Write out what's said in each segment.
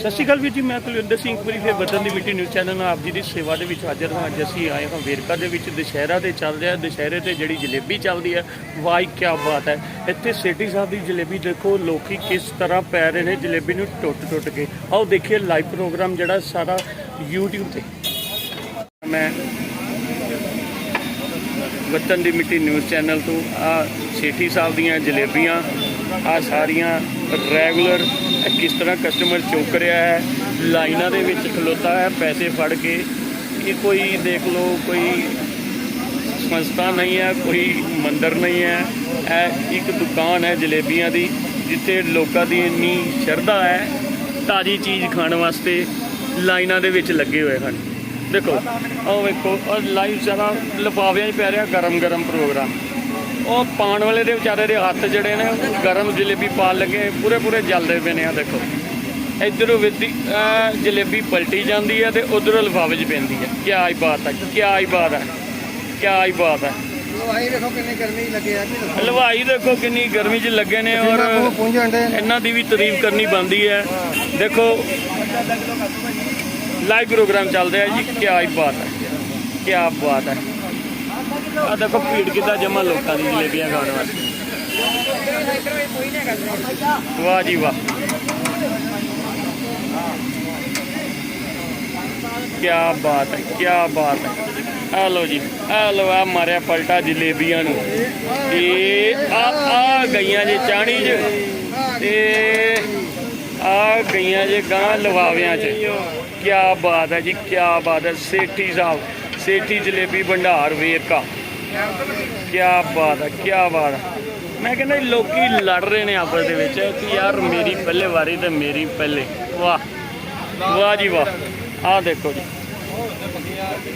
ਸਤਿ ਸ਼੍ਰੀ ਅਕਾਲ ਵੀਰ ਜੀ, ਮੈਂ ਕੁਲਵਿੰਦਰ ਸਿੰਘ ਪੂਰੀ, ਫਿਰ ਵਤਨ ਦੀ ਮਿੱਟੀ ਨਿਊਜ਼ ਚੈਨਲ ਨਾਲ ਆਪ ਜੀ ਦੀ ਸੇਵਾ ਦੇ ਵਿੱਚ ਹਾਜ਼ਰ ਹਾਂ। ਅੱਜ ਅਸੀਂ ਆਏ ਹਾਂ ਵੇਰਕਾ ਦੇ ਵਿੱਚ, ਦੁਸ਼ਹਿਰਾ 'ਤੇ ਚੱਲ ਰਿਹਾ, ਦੁਸ਼ਹਿਰੇ ਤੇ ਜਿਹੜੀ ਜਲੇਬੀ ਚੱਲਦੀ ਹੈ ਵਾਈ ਕੀ ਬਾਤ ਹੈ। ਇੱਥੇ ਸੇਠੀ ਸਾਹਿਬ ਦੀ ਜਲੇਬੀ ਦੇਖੋ, ਲੋਕੀ ਕਿਸ ਤਰ੍ਹਾਂ ਪੈ ਰਹੇ ਨੇ, ਜਲੇਬੀ ਨੂੰ ਟੁੱਟ ਟੁੱਟ ਕੇ। ਆਓ ਦੇਖੀਏ ਲਾਈਵ ਪ੍ਰੋਗਰਾਮ ਜਿਹੜਾ ਸਾਰਾ YouTube ਤੇ। ਮੈਂ ਵਤਨ ਦੀ ਮਿੱਟੀ ਨਿਊਜ਼ ਚੈਨਲ ਤੋਂ ਆ ਸੇਠੀ ਸਾਹਿਬ ਦੀਆਂ ਜਲੇਬੀਆਂ, ਆ ਸਾਰੀਆਂ ਰੈਗੂਲਰ ਕਿਸ ਤਰ੍ਹਾਂ ਕਸਟਮਰ ਚੁੱਕ ਰਿਹਾ ਹੈ? ਲਾਈਨਾਂ ਦੇ ਵਿੱਚ ਖਲੋਤਾ ਹੈ, ਪੈਸੇ ਫੜ ਕੇ। ਇਹ ਕੋਈ ਦੇਖ ਲਓ, ਕੋਈ ਸੰਸਥਾ ਨਹੀਂ ਹੈ, ਕੋਈ ਮੰਦਰ ਨਹੀਂ ਹੈ। ਇਹ ਇੱਕ ਦੁਕਾਨ ਹੈ ਜਲੇਬੀਆਂ ਦੀ, ਜਿੱਥੇ ਲੋਕਾਂ ਦੀ ਇੰਨੀ ਸ਼ਰਧਾ ਹੈ, ਤਾਜ਼ੀ ਚੀਜ਼ ਖਾਣ ਵਾਸਤੇ ਲਾਈਨਾਂ ਦੇ ਵਿੱਚ ਲੱਗੇ ਹੋਏ ਹਨ। ਦੇਖੋ ਉਹ ਵੇਖੋ ਔਰ ਲਾਈਵ ਸਾਰਾ ਲਿਫਾਫਿਆਂ 'ਚ ਪੈ ਰਿਹਾ ਗਰਮ ਗਰਮ ਪ੍ਰੋਗਰਾਮ ਉਹ ਪਾਣ ਵਾਲੇ ਦੇ ਵਿਚਾਰੇ ਦੇ ਹੱਥ ਜਿਹੜੇ ਨੇ ਗਰਮ ਜਲੇਬੀ ਪਾਣ ਲੱਗੇ ਪੂਰੇ ਪੂਰੇ ਜਲਦੇ ਪਏ ਨੇ ਆ ਦੇਖੋ। ਇਧਰੋਂ ਵਿੱਦੀ ਜਲੇਬੀ ਪਲਟੀ ਜਾਂਦੀ ਹੈ ਤੇ ਉਧਰੋਂ ਲਿਫਾਫੇ 'ਚ ਪੈਂਦੀ ਹੈ ਕੀ ਹੀ ਬਾਤ ਹੈ ਕੀ ਹੀ ਬਾਤ ਹੈ ਕੀ ਹੀ ਬਾਤ ਹੈ ਹਲਵਾਈ ਵੇਖੋ ਕਿੰਨੀ ਗਰਮੀ ਲੱਗੇ ਆ ਜੀ ਹਲਵਾਈ ਦੇਖੋ ਕਿੰਨੀ ਗਰਮੀ 'ਚ ਲੱਗੇ ਨੇ ਔਰ ਇਹਨਾਂ ਦੀ ਵੀ ਤਾਰੀਫ ਕਰਨੀ ਬਣਦੀ ਹੈ ਦੇਖੋ ਲਾਈਵ ਪ੍ਰੋਗਰਾਮ ਚੱਲ ਰਿਹਾ ਜੀ ਕੀ ਹੀ ਬਾਤ ਹੈ ਕੀ ਬਾਤ ਹੈ ਆ ਦੇਖੋ, ਭੀੜ ਕਿੱਦਾਂ ਜਮਾ ਲੋਕਾਂ ਦੀ ਜਲੇਬੀਆਂ ਖਾਣ ਵਾਸਤੇ। ਵਾਹ ਜੀ ਵਾਹ। ਕੀ ਬਾਤ ਹੈ ਕੀ ਬਾਤ ਹੈ। ਆ ਲੋ ਜੀ ਆ ਲੋ ਆ ਮਾਰਿਆ ਪਲਟਾ ਜਲੇਬੀਆਂ ਨੂੰ। ਇਹ ਆ ਆ ਗਈਆਂ ਜੇ ਚਾਣੀ ਚ। ਤੇ ਆ ਗਈਆਂ ਜੇ ਗਾਂ ਲਵਾਵਿਆਂ ਚ। ਕੀ ਬਾਤ ਹੈ ਜੀ ਕੀ ਬਾਤ ਹੈ। ਸੇਠੀ ਸਾਹਿਬ, ਸੇਠੀ ਜਲੇਬੀ ਭੰਡਾਰ ਵੇਰਕਾ। ਕੀ ਬਾਤ ਹੈ ਕੀ ਬਾਤ ਹੈ। ਮੈਂ ਕਹਿੰਦਾ ਲੋਕੀ ਲੜ ਰਹੇ ਨੇ ਆਪਸ ਦੇ ਵਿੱਚ ਕਿ ਯਾਰ ਮੇਰੀ ਪਹਿਲੇ ਵਾਰੀ ਤੇ ਮੇਰੀ ਪਹਿਲੇ। ਵਾਹ ਵਾਹ ਜੀ ਵਾਹ। ਆਹ ਦੇਖੋ ਜੀ।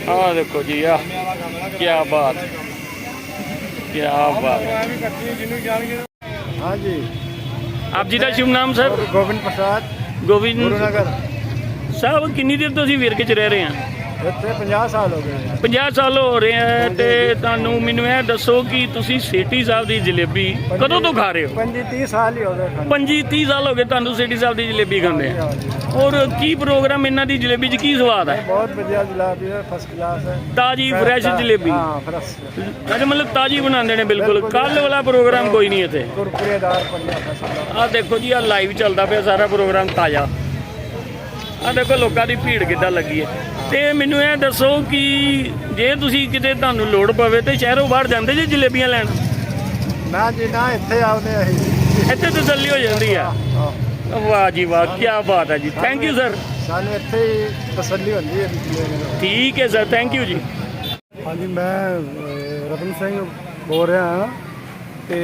ਆਹ ਦੇਖੋ ਜੀ ਆ ਕੀ ਬਾਤ ਕੀ ਬਾਤ ਹਾਂਜੀ। ਆਪ ਜੀ ਦਾ ਸ਼ੁਭ ਨਾਮ ਸਰ? ਗੋਬਿੰਦ ਪ੍ਰਸਾਦ ਗੋਬਿੰਦ ਗੁਰੂਨਗਰ ਸਾਹਿਬ ਕਿੰਨੀ ਦੇਰ ਤੋਂ ਅਸੀਂ ਵੇਰਕੇ ਚ ਰਹਿ ਰਹੇ ਹਾਂ? ਇੱਥੇ 50 ਸਾਲ ਹੋ ਗਏ 50 ਸਾਲ ਹੋ ਰਹੇ ਆ ਤੇ ਤੁਹਾਨੂੰ ਮੈਨੂੰ ਇਹ ਦੱਸੋ ਕਿ ਤੁਸੀਂ ਸੇਠੀ ਸਾਹਿਬ ਦੀ ਜਲੇਬੀ ਕਦੋਂ ਤੋਂ ਖਾ ਰਹੇ ਹੋ? 25 30 ਸਾਲ ਹੀ ਹੋ ਗਏ ਖਾਂਦੇ। 25 30 ਸਾਲ ਹੋ ਗਏ ਤੁਹਾਨੂੰ ਸੇਠੀ ਸਾਹਿਬ ਦੀ ਜਲੇਬੀ ਖਾਂਦੇ ਆ। ਔਰ ਕੀ ਪ੍ਰੋਗਰਾਮ ਇਹਨਾਂ ਦੀ ਜਲੇਬੀ 'ਚ ਕੀ ਸਵਾਦ ਹੈ ਬਹੁਤ ਵਧੀਆ ਜਲਾਬੀ ਹੈ ਫਸਟ ਕਲਾਸ ਹੈ। ਤਾਜੀ ਫਰੈਸ਼ ਜਲੇਬੀ। ਹਾਂ ਫਰੈਸ਼ ਅੱਛਾ ਮਤਲਬ ਤਾਜੀ ਬਣਾਉਂਦੇ ਨੇ ਬਿਲਕੁਲ। ਕੱਲ ਵਾਲਾ ਪ੍ਰੋਗਰਾਮ ਕੋਈ ਨਹੀਂ ਇੱਥੇ। ਕੁਰਕੁਰੇਦਾਰ ਪੰਨਾ ਫਸਟ ਕਲਾਸ ਆਹ ਦੇਖੋ ਜੀ ਆ ਲਾਈਵ ਚੱਲਦਾ ਪਿਆ ਸਾਰਾ ਪ੍ਰੋਗਰਾਮ ਤਾਜ਼ਾ। ਆਹ ਦੇਖੋ ਲੋਕਾਂ ਦੀ ਭੀੜ ਕਿੱਦਾਂ ਲੱਗੀ ਹੈ। ਤੇ ਮੈਨੂੰ ਇਹ ਦੱਸੋ ਕਿ ਜੇ ਤੁਸੀਂ ਕਿਤੇ ਤੁਹਾਨੂੰ ਲੋੜ ਪਵੇ ਤੇ ਸ਼ਹਿਰੋਂ ਬਾਹਰ ਜਾਂਦੇ ਜੇ ਜਲੇਬੀਆਂ ਲੈਣ? ਨਾ ਜੀ ਨਾ ਇੱਥੇ ਆਉਂਦੇ ਅਸੀਂ। ਇੱਥੇ ਤਸੱਲੀ ਹੋ ਜਾਂਦੀ ਆ। ਵਾਹ ਜੀ ਵਾਹ ਕੀ ਬਾਤ ਹੈ ਜੀ। ਥੈਂਕ ਯੂ ਸਰ ਸਾਨੂੰ ਇੱਥੇ ਹੀ ਤਸੱਲੀ ਹੁੰਦੀ ਹੈ ਜੀ। ਠੀਕ ਹੈ ਸਰ ਥੈਂਕ ਯੂ ਜੀ। ਹਾਂਜੀ ਮੈਂ ਰਤਨ ਸਿੰਘ ਬੋਲ ਰਿਹਾ ਹਾਂ ਤੇ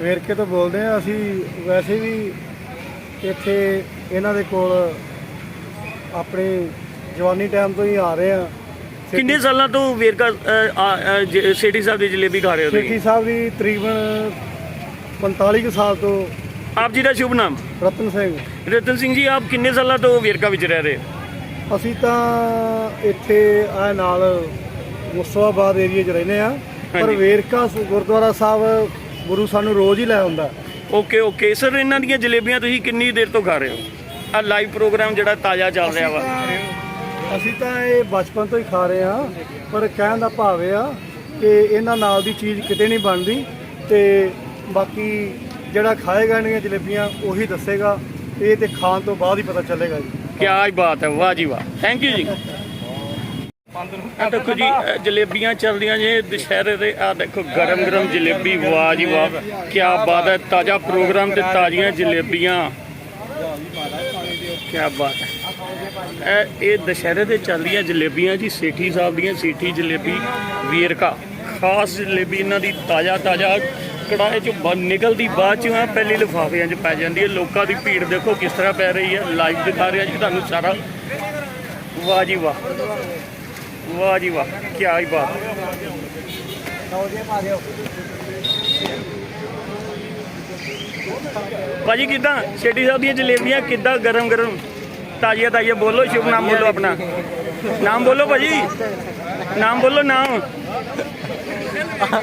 ਵੇਰਕੇ ਤੋਂ ਬੋਲਦੇ ਹਾਂ। ਅਸੀਂ ਵੈਸੇ ਵੀ ਇੱਥੇ ਇਹਨਾਂ ਦੇ ਕੋਲ ਆਪਣੇ ਜਵਾਨੀ ਟਾਈਮ ਤੋਂ ਹੀ ਆ ਰਹੇ ਹਾਂ ਕਿੰਨੇ ਸਾਲਾਂ ਤੋਂ ਵੇਰਕਾ ਆ, ਸੇਠੀ ਸਾਹਿਬ ਦੀ ਜਲੇਬੀ ਖਾ ਰਹੇ ਹੋ ਸੇਠੀ ਤੁਸੀਂ? ਸਾਹਿਬ ਦੀ ਤਕਰੀਬਨ 45 ਕੁ ਸਾਲ ਤੋਂ ਆਪ ਜੀ ਦਾ ਸ਼ੁਭ ਨਾਮ? ਰਤਨ ਸਿੰਘ। ਰਤਨ ਸਿੰਘ ਜੀ ਆਪ ਕਿੰਨੇ ਸਾਲਾਂ ਤੋਂ ਵੇਰਕਾ ਵਿੱਚ ਰਹਿ ਰਹੇ? ਹੋ ਅਸੀਂ ਤਾਂ ਇੱਥੇ ਆ ਨਾਲ ਮੁਸਤਾਬਾਦ ਏਰੀਆ 'ਚ ਰਹਿੰਦੇ ਆ ਪਰ। ਵੇਰਕਾ ਗੁਰਦੁਆਰਾ ਸਾਹਿਬ ਗੁਰੂ ਸਾਨੂੰ ਰੋਜ਼ ਹੀ ਲੈ ਆਉਂਦਾ। ਓਕੇ ਓਕੇ ਸਰ ਇਹਨਾਂ ਦੀਆਂ ਜਲੇਬੀਆਂ ਤੁਸੀਂ ਕਿੰਨੀ ਦੇਰ ਤੋਂ ਖਾ ਰਹੇ ਹੋ? ਆ ਲਾਈਵ ਪ੍ਰੋਗਰਾਮ ਜਿਹੜਾ ਤਾਜ਼ਾ ਚੱਲ ਰਿਹਾ ਵਾ। ਅਸੀਂ ਤਾਂ ਇਹ ਬਚਪਨ ਤੋਂ ਹੀ ਖਾ ਰਹੇ ਆ ਪਰ ਕਹਿਣ ਦਾ ਭਾਵ ਇਹ ਆ ਕਿ ਇਹਨਾਂ ਨਾਲ ਦੀ ਚੀਜ਼ ਕਿਤੇ ਨਹੀਂ ਬਣਦੀ ਤੇ ਬਾਕੀ ਜਿਹੜਾ ਖਾਏਗਾ ਇਹਨਾਂ ਦੀਆਂ ਜਲੇਬੀਆਂ ਉਹੀ ਦੱਸੇਗਾ, ਇਹ ਤੇ ਖਾਣ ਤੋਂ ਬਾਅਦ ਹੀ ਪਤਾ ਚੱਲੇਗਾ ਜੀ। ਕੀ ਹੀ ਬਾਤ ਹੈ, ਵਾਹ ਜੀ ਵਾਹ। ਥੈਂਕ ਯੂ ਜੀ। ਆ ਦੇਖੋ ਜੀ ਇਹ ਜਲੇਬੀਆਂ ਚੱਲਦੀਆਂ ਜੇ ਦੁਸ਼ਹਿਰੇ ਦੇ ਆ ਦੇਖੋ ਗਰਮ ਗਰਮ ਜਲੇਬੀ, ਵਾਹ ਜੀ ਵਾਹ। ਕੀ ਬਾਤ ਹੈ, ਤਾਜ਼ਾ ਪ੍ਰੋਗਰਾਮ ਤੇ ਤਾਜ਼ੀਆਂ ਜਲੇਬੀਆਂ। ਕੀ ਬਾਤ ਹੈ। ਇਹ ਇਹ ਦੁਸ਼ਹਿਰੇ ਦੇ ਚੱਲਦੀਆਂ ਜਲੇਬੀਆਂ ਜੀ, ਸੇਠੀ ਸਾਹਿਬ ਦੀਆਂ ਸੇਠੀ ਜਲੇਬੀ, ਵੀਰਕਾ। ਖਾਸ ਜਲੇਬੀ ਇਹਨਾਂ ਦੀ ਤਾਜ਼ਾ ਤਾਜ਼ਾ ਕੜਾਏ ਚੋਂ ਬ- ਨਿਕਲਦੀ, ਬਾਅਦ 'ਚੋਂ ਆ ਪਹਿਲੀ ਲਿਫਾਫਿਆਂ 'ਚ ਪੈ ਜਾਂਦੀ ਹੈ। ਲੋਕਾਂ ਦੀ ਭੀੜ ਦੇਖੋ ਕਿਸ ਤਰ੍ਹਾਂ ਪੈ ਰਹੀ ਹੈ। ਲਾਈਵ ਦਿਖਾ ਰਿਹਾ ਜੀ ਤੁਹਾਨੂੰ ਸਾਰਾ। ਵਾਹ ਜੀ ਵਾਹ। ਵਾਹ ਜੀ ਵਾਹ। ਕੀ ਹੀ ਬਾਤ। ਭਾਜੀ ਕਿਦਾਂ? ਸ਼ੇਟੀ ਸਾਹਿਬ ਦੀਆਂ ਜਲੇਬੀਆਂ ਕਿੱਦਾਂ ਗਰਮ ਗਰਮ ਤਾਜ਼ੀਆਂ ਤਾਜ਼ੀਆਂ ਬੋਲੋ ਸ਼ੁਭ ਨਾਮ ਬੋਲੋ ਆਪਣਾ। ਨਾਮ ਬੋਲੋ ਭਾਜੀ। ਨਾਮ ਬੋਲੋ ਨਾਮ।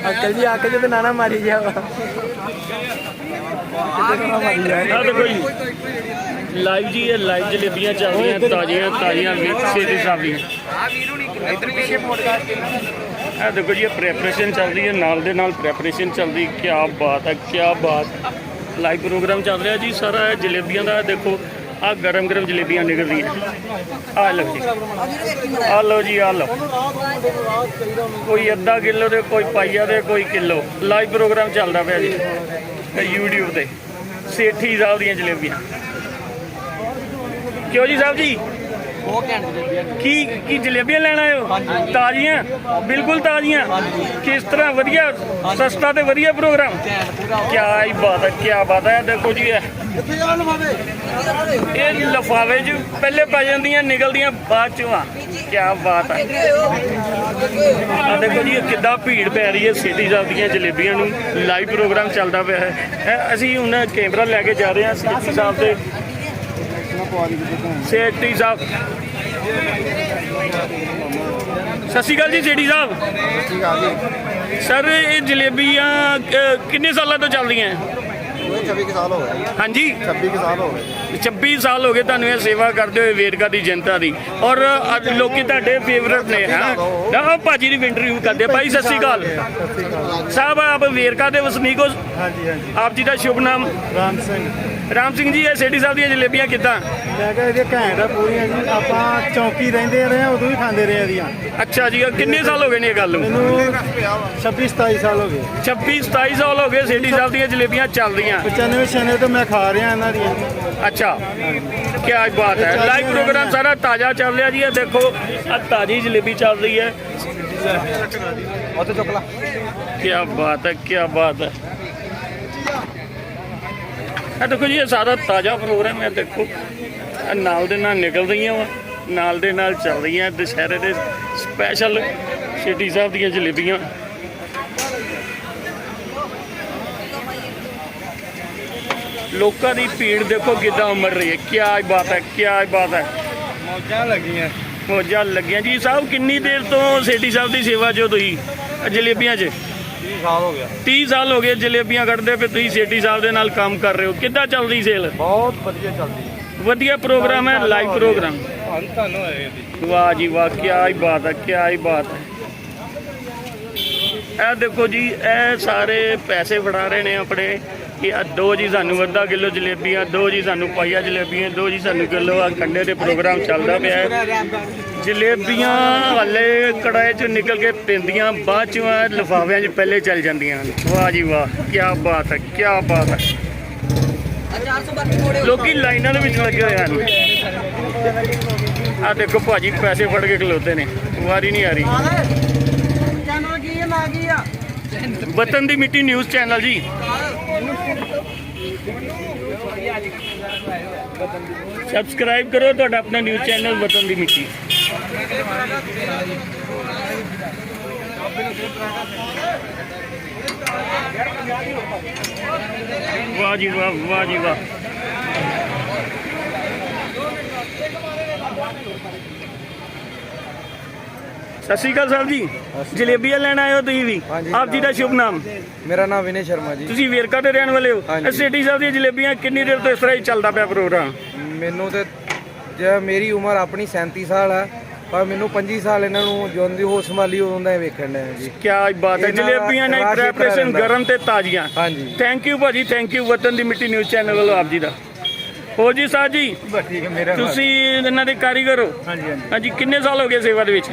ਅੰਕਲ ਜੀ ਆਕੇ ਜਦੋਂ ਨਾਨਾ ਮਾਰੀ ਆ ਦੇਖੋ ਜੀ। ਲਾਈਵ ਜੀ ਇਹ ਲਾਈਵ ਜਲੇਬੀਆਂ ਚੱਲ ਰਹੀਆਂ ਤਾਜ਼ੀਆਂ ਤਾਜ਼ੀਆਂ ਸੇਠੀ ਸਾਹਿਬ ਦੀਆਂ ਇਹ ਦੇਖੋ ਜੀ ਇਹ ਪ੍ਰੈਪਰੇਸ਼ਨ ਚੱਲ ਰਹੀ ਹੈ ਨਾਲ ਦੇ ਨਾਲ ਪ੍ਰੈਪਰੇਸ਼ਨ ਚੱਲਦੀ ਕੀ ਬਾਤ ਹੈ ਕੀ ਬਾਤ। ਲਾਈਵ ਪ੍ਰੋਗਰਾਮ ਚੱਲ ਰਿਹਾ ਜੀ ਸਾਰਾ ਇਹ ਜਲੇਬੀਆਂ ਦਾ ਦੇਖੋ ਆ ਗਰਮ ਗਰਮ ਜਲੇਬੀਆਂ ਨਿਕਲ ਰਹੀਆਂ ਆ ਲਓ ਜੀ। ਆ ਲਓ ਜੀ ਆ ਲਓ। ਕੋਈ ਅੱਧਾ ਕਿਲੋ ਦੇ ਕੋਈ ਪਾਈਆ ਦੇ ਕੋਈ ਕਿਲੋ। ਲਾਈਵ ਪ੍ਰੋਗਰਾਮ ਚੱਲਦਾ ਪਿਆ ਜੀ। YouTube ਤੇ। ਸੇਠੀ ਸਾਹਿਬ ਦੀਆਂ ਜਲੇਬੀਆਂ। ਕਿਉਂ ਜੀ ਸਾਹਿਬ ਜੀ? ਕੀ ਕੀ ਜਲੇਬੀਆਂ ਲੈਣ ਆਏ ਹੋ? ਤਾਜ਼ੀਆਂ? ਬਿਲਕੁਲ ਤਾਜ਼ੀਆਂ। ਕਿਸ ਤਰ੍ਹਾਂ ਵਧੀਆ? ਸਸਤਾ ਤੇ ਵਧੀਆ ਪ੍ਰੋਗਰਾਮ? ਕੀ ਬਾਤ ਹੈ ਕੀ ਬਾਤ ਹੈ। ਦੇਖੋ ਜੀ ਇਹ। ਇਹ ਲਫਾਵੇ 'ਚ ਪਹਿਲੇ ਪੈ ਜਾਂਦੀਆਂ ਨਿਕਲਦੀਆਂ ਬਾਅਦ 'ਚੋਂ ਆ। ਕੀ ਬਾਤ ਹੈ ਆ ਦੇਖੋ ਜੀ ਇਹ ਕਿੱਦਾਂ ਭੀੜ ਪੈ ਰਹੀ ਹੈ ਸਿਟੀ ਸਾਹਿਬ ਦੀਆਂ ਜਲੇਬੀਆਂ ਨੂੰ। ਲਾਈਵ ਪ੍ਰੋਗਰਾਮ ਚੱਲਦਾ ਪਿਆ ਹੈ। ਅਸੀਂ ਹੁਣ ਕੈਮਰਾ ਲੈ ਕੇ ਜਾ ਰਹੇ ਹਾਂ ਸਿਟੀ ਸਾਹਿਬ ਦੇ। ਸੇਠੀ ਸਾਹਿਬ। ਸਤਿ ਸ਼੍ਰੀ ਅਕਾਲ ਜੀ ਸੇਠੀ ਸਾਹਿਬ। ਜੀ। ਸਰ ਇਹ ਜਲੇਬੀਆਂ ਕਿੰਨੇ ਸਾਲਾਂ ਤੋਂ ਚੱਲਦੀਆਂ? ਹੈ? ਉਹ 26 ਸਾਲ ਹੋ ਗਏ। ਹਾਂਜੀ। 26 ਸਾਲ ਹੋ ਗਏ। 26 ਸਾਲ ਹੋ ਗਏ ਤੁਹਾਨੂੰ ਇਹ ਸੇਵਾ ਕਰਦੇ ਹੋਏ ਵੇਰਕਾ ਦੀ ਜਨਤਾ ਦੀ। ਔਰ ਅੱਜ ਲੋਕੀ ਤੁਹਾਡੇ ਫੇਵਰਟ ਨੇ ਹਾਂ? ਨਾ ਭਾਜੀ ਦੀ ਇੰਟਰਵਿਊ ਕਰਦੇ। ਭਾਈ ਸਤਿ ਸ਼੍ਰੀ ਅਕਾਲ। ਸਤਿ ਸ਼੍ਰੀ ਅਕਾਲ। ਸਾਹਿਬ ਆਪ ਵੇਰਕਾ ਦੇ ਵਸਨੀਕ ਹੋ? ਹਾਂਜੀ ਹਾਂਜੀ। ਆਪ ਜੀ ਦਾ ਸ਼ੁਭ ਨਾਮ? ਰਾਮ ਸਿੰਘ। ਰਾਮ ਸਿੰਘ ਜੀ ਇਹ ਸੇਠੀ ਸਾਹਿਬ ਦੀਆਂ ਜਲੇਬੀਆਂ ਕਿੱਦਾਂ? ਮੈਂ ਕਿਹਾ ਇਹਦੇ ਘੈਂਟ ਆ ਪੂਰੀਆਂ ਜੀ ਆਪਾਂ ਚੌਕੀ ਰਹਿੰਦੇ ਰਹੇ ਆ ਉਦੋਂ ਵੀ ਖਾਂਦੇ ਰਹੇ ਇਹਦੀਆਂ। ਅੱਛਾ ਜੀ ਕਿੰਨੇ ਸਾਲ ਹੋ ਗਏ ਨੇ ਇਹ ਗੱਲ ਨੂੰ? ਮੈਨੂੰ 26 27 ਸਾਲ ਹੋ ਗਏ। 26 27 ਸਾਲ ਹੋ ਗਏ ਸੇਠੀ ਸਾਹਿਬ ਦੀਆਂ ਜਲੇਬੀਆਂ ਚੱਲਦੀਆਂ 95 96 ਤੋਂ ਮੈਂ ਖਾ ਰਿਹਾ ਇਹਨਾਂ ਦੀਆਂ। ਅੱਛਾ ਕੀ ਬਾਤ ਹੈ। ਲਾਈਵ ਪ੍ਰੋਗਰਾਮ ਸਾਰਾ ਤਾਜ਼ਾ ਚੱਲ ਰਿਹਾ ਜੀ ਇਹ ਦੇਖੋ ਆ ਤਾਜ਼ੀ ਜਲੇਬੀ ਚੱਲ ਰਹੀ ਹੈ। ਉੱਥੇ ਚੁੱਕ ਲਾ। ਕੀ ਬਾਤ ਹੈ ਕੀ ਬਾਤ ਹੈ। ਇਹ ਦੇਖੋ ਜੀ ਇਹ ਸਾਰਾ ਤਾਜ਼ਾ ਪ੍ਰੋਗਰਾਮ ਹੈ ਦੇਖੋ। ਨਾਲ ਦੇ ਨਾਲ ਨਿਕਲ ਰਹੀਆਂ ਵਾ ਨਾਲ ਦੇ ਨਾਲ ਚੱਲ ਰਹੀਆਂ ਦੁਸ਼ਹਿਰੇ ਦੇ ਸਪੈਸ਼ਲ ਸਿਟੀ ਸਾਹਿਬ ਦੀਆਂ ਜਲੇਬੀਆਂ। ਲੋਕਾਂ ਦੀ ਭੀੜ ਦੇਖੋ ਕਿੱਦਾਂ ਉਮੜ ਰਹੀ ਹੈ ਕੀ ਬਾਤ ਹੈ ਕੀ ਬਾਤ ਹੈ। ਮੌਜਾਂ ਲੱਗੀਆਂ। ਮੌਜਾਂ ਲੱਗੀਆਂ। ਜੀ ਸਾਹਿਬ ਕਿੰਨੀ ਦੇਰ ਤੋਂ ਸੇਠੀ ਸਾਹਿਬ ਦੀ ਸੇਵਾ 'ਚ ਤੁਸੀਂ? ਜਲੇਬੀਆਂ 'ਚ? 30 ਸਾਲ ਹੋ ਗਿਆ। 30 ਸਾਲ ਹੋ ਗਏ ਜਲੇਬੀਆਂ ਕੱਢਦੇ ਪਏ ਤੁਸੀਂ ਸੇਠੀ ਸਾਹਿਬ ਦੇ ਨਾਲ ਕੰਮ ਕਰ ਰਹੇ ਹੋ। ਕਿੱਦਾਂ ਚੱਲਦੀ ਸੇਲ? ਬਹੁਤ ਵਧੀਆ ਚੱਲਦੀ ਵਧੀਆ ਪ੍ਰੋਗਰਾਮ ਹੈ ਲਾਈਵ ਪ੍ਰੋਗਰਾਮ। ਧੰਨ ਧੰਨ ਹੋਏ ਇਹਦੀ ਵਾਹ ਜੀ ਵਾਹ ਕੀ ਹੀ ਬਾਤ ਹੈ ਕੀ ਬਾਤ ਹੈ। ਇਹ ਦੇਖੋ ਜੀ, ਇਹ ਸਾਰੇ ਪੈਸੇ ਫੜਾ ਰਹੇ ਨੇ ਆਪਣੇ ਕਿ ਆ ਦੋ ਜੀ ਸਾਨੂੰ ਅੱਧਾ ਕਿਲੋ ਜਲੇਬੀਆਂ, ਦੋ ਜੀ ਸਾਨੂੰ ਪਾਈਆ ਜਲੇਬੀਆਂ, ਦੋ ਜੀ ਸਾਨੂੰ ਕਿਲੋ ਆ ਕੰਡੇ ਦੇ ਪ੍ਰੋਗਰਾਮ ਚੱਲਦਾ ਪਿਆ ਹੈ। ਜਲੇਬੀਆਂ ਹਲੇ ਕੜਾਏ 'ਚੋਂ ਨਿਕਲ ਕੇ ਪੈਂਦੀਆਂ, ਬਾਅਦ 'ਚੋਂ ਆ ਲਿਫਾਫਿਆਂ 'ਚ ਪਹਿਲੇ ਚੱਲ ਜਾਂਦੀਆਂ ਹਨ। ਵਾਹ ਜੀ ਵਾਹ ਕੀ ਬਾਤ ਹੈ ਕੀ ਬਾਤ ਹੈ। ਲੋਕੀ ਲਾਈਨਾਂ ਦੇ ਵਿੱਚ ਲੱਗੇ ਹੋਏ ਹਨ। ਆ ਦੇਖੋ ਭਾਜੀ, ਪੈਸੇ ਫੜ ਕੇ ਖਲੋਤੇ ਨੇ, ਵਾਰੀ ਨਹੀਂ ਆ ਰਹੀ। ਵਤਨ ਦੀ ਮਿੱਟੀ ਨਿਊਜ਼ ਚੈਨਲ ਜੀ। ਸਬਸਕ੍ਰਾਈਬ ਕਰੋ ਤੁਹਾਡਾ ਆਪਣਾ ਨਿਊਜ਼ ਚੈਨਲ ਵਤਨ ਦੀ ਮਿੱਟੀ। ਵਾਹ ਜੀ ਵਾਹ ਵਾਹ ਜੀ ਵਾਹ। ਸਤਿ ਸ਼੍ਰੀ ਅਕਾਲ ਸਾਹਿਬ ਜੀ। ਜਲੇਬੀਆਂ ਲੈਣ ਆਏ ਹੋ ਤੁਸੀਂ ਵੀ। ਆਪ ਜੀ ਦਾ ਸ਼ੁਭ ਨਾਮ? ਮੇਰਾ ਨਾਮ ਵਿਨੇ ਸ਼ਰਮਾ ਜੀ। ਤੁਸੀਂ ਵੇਰਕਾ ਦੇ ਰਹਿਣ ਵਾਲੇ ਹੋ। ਸਿਟੀ ਸਾਹਿਬ ਦੀਆਂ ਜਲੇਬੀਆਂ ਕਿੰਨੀ ਦੇਰ ਤੋਂ ਇਸ ਤਰ੍ਹਾਂ ਹੀ ਚੱਲਦਾ ਪਿਆ ਪ੍ਰੋਗਰਾਮ? ਮੈਨੂੰ ਤੇ ਜੇ ਮੇਰੀ ਉਮਰ ਆਪਣੀ 37 ਸਾਲ ਹੈ ਪਰ ਮੈਨੂੰ 25 ਸਾਲ ਇਹਨਾਂ ਨੂੰ ਜਦੋਂ ਦੀ ਹੋਸ਼ ਸੰਭਾਲੀ ਉਦੋਂ ਦਾ ਹੀ ਵੇਖਣ ਦਾ ਜੀ। ਕੀ ਬਾਤ ਹੈ। ਜਲੇਬੀਆਂ ਨੇ ਹੀ ਪ੍ਰੈਪਰੇਸ਼ਨ। ਗਰਮ ਤੇ ਤਾਜ਼ੀਆਂ। ਹਾਂਜੀ। ਥੈਂਕ ਯੂ ਭਾਜੀ ਥੈਂਕ ਯੂ ਵਤਨ ਦੀ ਮਿੱਟੀ ਨਿਊਜ਼ ਚੈਨਲ ਵੱਲੋਂ ਆਪ ਜੀ ਦਾ। ਹੋ ਜੀ ਠੀਕ ਹੈ ਮੇਰਾ ਤੁਸੀਂ ਇਹਨਾਂ ਦੇ ਕਾਰੀਗਰ ਹੋ? ਹਾਂਜੀ ਹਾਂਜੀ। ਹਾਂਜੀ ਕਿੰਨੇ ਸਾਲ ਹੋ ਗਏ ਸੇਵਾ ਦੇ ਵਿੱਚ?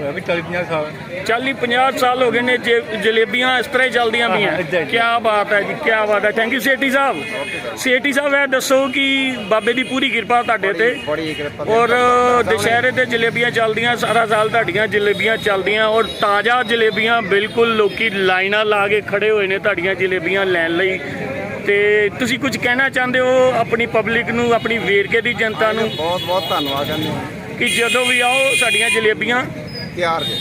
ਹੋਇਆ ਵੀ 40 50 ਸਾਲ? 40 50 ਸਾਲ ਹੋ ਗਏ ਨੇ ਜੇ ਜਲੇਬੀਆਂ ਇਸ ਤਰ੍ਹਾਂ ਹੀ ਚੱਲਦੀਆਂ ਹਾਂ, ਪਈਆਂ। ਕੀ ਬਾਤ ਹੈ ਜੀ ਕੀ ਬਾਤ ਹੈ। Thank you Sethi Sahib. Sethi Sahib ਇਹ ਦੱਸੋ ਕਿ ਬਾਬੇ ਦੀ ਪੂਰੀ ਕਿਰਪਾ ਤੁਹਾਡੇ ਤੇ। ਬੜੀ ਕਿਰਪਾ ਔਰ ਦੁਸ਼ਹਿਰੇ ਤੇ ਜਲੇਬੀਆਂ ਚੱਲਦੀਆਂ ਸਾਰਾ ਸਾਲ ਤੁਹਾਡੀਆਂ ਜਲੇਬੀਆਂ ਚੱਲਦੀਆਂ। ਔਰ ਤਾਜ਼ਾ ਜਲੇਬੀਆਂ ਬਿਲਕੁਲ ਲੋਕੀ ਲਾਈਨਾਂ ਲਾ ਕੇ ਖੜੇ ਹੋਏ ਨੇ ਤੁਹਾਡੀਆਂ ਜਲੇਬੀਆਂ ਲੈਣ ਲਈ। ਤੇ ਤੁਸੀਂ ਕੁਝ ਕਹਿਣਾ ਚਾਹੁੰਦੇ ਹੋ ਆਪਣੀ ਪਬਲਿਕ ਨੂੰ ਆਪਣੀ ਵੇਰਕੇ ਦੀ ਜਨਤਾ ਨੂੰ? ਬਹੁਤ ਬਹੁਤ ਧੰਨਵਾਦ ਕਰਨੇ ਹਾਂ। ਕਿ ਜਦੋਂ ਵੀ ਆਓ ਸਾਡੀਆਂ ਜਲੇਬੀਆਂ ਤਿਆਰ ਜੇ।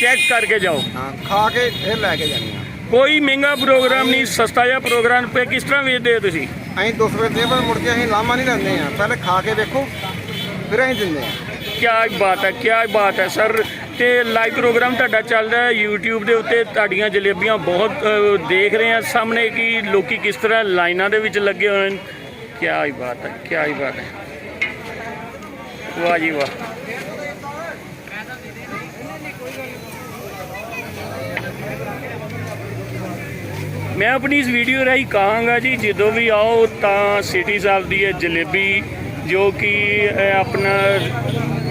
ਚੈੱਕ ਕਰਕੇ ਜਾਓ। ਹਾਂ ਖਾ ਕੇ ਫਿਰ ਲੈ ਕੇ ਜਾਣੀ ਆ। ਕੋਈ ਮਹਿੰਗਾ ਪ੍ਰੋਗਰਾਮ ਨਹੀਂ ਸਸਤਾ ਜਿਹਾ ਪ੍ਰੋਗਰਾਮ ਪੇ ਕਿਸ ਤਰ੍ਹਾਂ ਵੇਚਦੇ ਹੋ ਤੁਸੀਂ? ਅਸੀਂ 200 ਰੁਪਏ ਦੇ ਪਰ ਮੁੜ ਕੇ ਅਸੀਂ ਲਾਮਾ ਨਹੀਂ ਲੈਂਦੇ ਆ। ਪਹਿਲੇ ਖਾ ਕੇ ਦੇਖੋ ਫਿਰ ਅਸੀਂ ਦਿੰਦੇ ਆ। ਕੀ ਬਾਤ ਹੈ ਕਿਆ ਬਾਤ ਹੈ ਸਰ। ਤੇ ਲਾਈਵ ਪ੍ਰੋਗਰਾਮ ਤੁਹਾਡਾ ਚੱਲਦਾ ਹੈ YouTube ਦੇ ਉੱਤੇ ਤੁਹਾਡੀਆਂ ਜਲੇਬੀਆਂ ਬਹੁਤ ਦੇਖ ਰਹੇ ਆ ਸਾਹਮਣੇ ਕਿ ਲੋਕੀ ਕਿਸ ਤਰ੍ਹਾਂ ਲਾਈਨਾਂ ਦੇ ਵਿੱਚ ਲੱਗੇ ਹੋਏ ਨੇ ਕੀ ਬਾਤ ਹੈ ਕੀ ਬਾਤ ਹੈ। ਵਾਹ ਜੀ ਵਾਹ। ਮੈਂ ਆਪਣੀ ਇਸ ਵੀਡੀਓ ਰਾਹੀਂ ਕਹਾਂਗਾ ਜੀ, ਜਦੋਂ ਵੀ ਆਓ ਤਾਂ ਸਿਟੀ ਸਾਹਿਬ ਦੀ ਇਹ ਜਲੇਬੀ, ਜੋ ਕਿ ਆਪਣਾ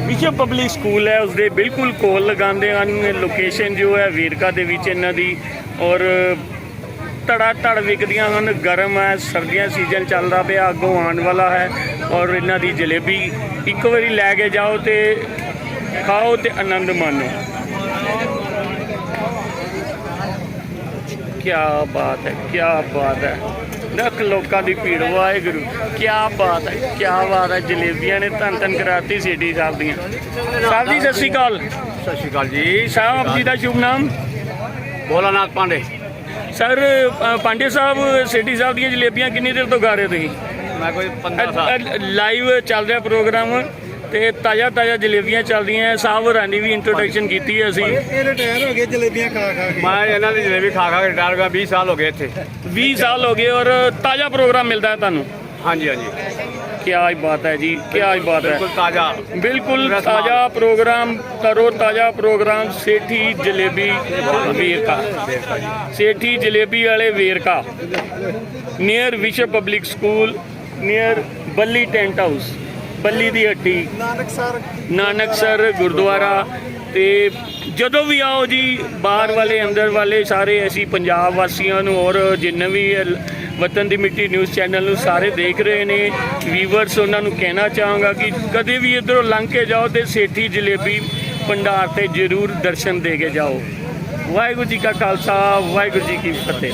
ਵਿਸ਼ਵ ਪਬਲਿਕ ਸਕੂਲ ਹੈ, ਉਸਦੇ ਬਿਲਕੁਲ ਕੋਲ ਲਗਾਉਂਦੇ ਹਨ। ਲੋਕੇਸ਼ਨ ਜੋ ਹੈ, ਵੇਰਕਾ ਦੇ ਵਿੱਚ ਇਹਨਾਂ ਦੀ, ਔਰ ਧੜਾ ਧੜ ਵਿਕਦੀਆਂ ਹਨ, ਗਰਮ ਹੈ, ਸਰਦੀਆਂ ਸੀਜ਼ਨ ਚੱਲਦਾ ਪਿਆ, ਅੱਗੋਂ ਆਉਣ ਵਾਲਾ ਹੈ, ਔਰ ਇਹਨਾਂ ਦੀ ਜਲੇਬੀ ਇੱਕ ਵਾਰੀ ਲੈ ਕੇ ਜਾਓ ਤੇ ਖਾਓ ਤੇ ਆਨੰਦ ਮਾਣੋ। ਕੀ ਬਾਤ ਹੈ ਕੀ ਬਾਤ ਹੈ। ਲੱਖ ਲੋਕਾਂ ਦੀ ਭੀੜ ਵਾਹਿਗੁਰੂ ਕੀ ਬਾਤ ਹੈ ਕੀ ਬਾਤ ਹੈ। ਜਲੇਬੀਆਂ ਨੇ ਧੰਨ ਧੰਨ ਕਰਾਤੀ ਸਿਟੀ ਸਾਹਿਬ ਦੀਆਂ। ਸਾਹਿਬ ਜੀ ਸਤਿ ਸ਼੍ਰੀ ਅਕਾਲ। ਸਤਿ ਸ਼੍ਰੀ ਅਕਾਲ ਜੀ। ਸਾਹਿਬ ਜੀ ਦਾ ਸ਼ੁਭ ਨਾਮ? ਭੋਲਾਨਾਥ ਪਾਂਡੇ। ਸਰ ਪਾਂਡੇ ਸਾਹਿਬ ਸਿਟੀ ਸਾਹਿਬ ਦੀਆਂ ਜਲੇਬੀਆਂ ਕਿੰਨੀ ਦੇਰ ਤੋਂ ਗਾ ਰਹੇ ਤੁਸੀਂ? ਮੈਂ ਕੋਈ 15 ਸਾਲ। ਲਾਈਵ ਚੱਲ ਰਿਹਾ ਪ੍ਰੋਗਰਾਮ। ਤੇ ਤਾਜ਼ਾ ਤਾਜ਼ਾ ਜਲੇਬੀਆਂ ਚੱਲਦੀਆਂ ਸਾਹ ਰਾਨੀ ਵੀ ਇੰਟਰੋਡਕਸ਼ਨ ਕੀਤੀ ਹੈ ਅਸੀਂ। ਇਹ ਰਿਟਾਇਰ ਹੋ ਗਏ ਜਲੇਬੀਆਂ ਖਾ ਖਾ ਕੇ। ਮੈਂ ਇਹਨਾਂ ਦੀ ਜਲੇਬੀ ਖਾ ਖਾ ਕੇ ਰਿਟਾਇਰ ਹੋ ਗਿਆ 20 ਸਾਲ ਹੋ ਗਏ ਇੱਥੇ। 20 ਸਾਲ ਹੋ ਗਏ ਔਰ ਤਾਜ਼ਾ ਪ੍ਰੋਗਰਾਮ ਮਿਲਦਾ ਹੈ ਤੁਹਾਨੂੰ? ਹਾਂਜੀ ਹਾਂਜੀ। ਕੀ ਆਜ ਬਾਤ ਹੈ ਜੀ ਕੀ ਆਜ ਬਾਤ ਹੈ। ਬਿਲਕੁਲ ਤਾਜ਼ਾ। ਬਿਲਕੁਲ ਤਾਜ਼ਾ ਪ੍ਰੋਗਰਾਮ ਕਰੋ ਤਾਜ਼ਾ ਪ੍ਰੋਗਰਾਮ ਸੇਠੀ ਜਲੇਬੀ ਵੇਰਕਾ। ਸੇਠੀ ਜਲੇਬੀ ਵਾਲੇ Verka. Near Vishwa public school near Balli tent house Balli ਦੀ ਹੱਟੀ। ਨਾਨਕ ਸਰ। ਨਾਨਕਸਰ ਗੁਰਦੁਆਰਾ ਤੇ ਜਦੋਂ ਵੀ ਆਓ ਜੀ ਬਾਹਰ ਵਾਲੇ ਅੰਦਰ ਵਾਲੇ ਸਾਰੇ ਅਸੀਂ ਪੰਜਾਬ ਵਾਸੀਆਂ ਨੂੰ ਔਰ ਜਿੰਨੇ ਵੀ ਵਤਨ ਦੀ ਮਿੱਟੀ ਨਿਊਜ਼ ਚੈਨਲ ਨੂੰ ਸਾਰੇ ਦੇਖ ਰਹੇ ਨੇ। ਵੀਵਰਸ ਉਹਨਾਂ ਨੂੰ ਕਹਿਣਾ ਚਾਹਾਂਗਾ ਕਿ ਕਦੇ ਵੀ ਇਧਰੋਂ ਲੰਘ ਕੇ ਜਾਓ ਤੇ ਸੇਠੀ ਜਲੇਬੀ ਭੰਡਾਰ ਤੇ ਜ਼ਰੂਰ ਦਰਸ਼ਨ ਦੇ ਕੇ ਜਾਓ। ਵਾਹਿਗੁਰੂ ਜੀ ਕਾ ਖਾਲਸਾ ਵਾਹਿਗੁਰੂ ਜੀ ਕੀ ਫਤਿਹ।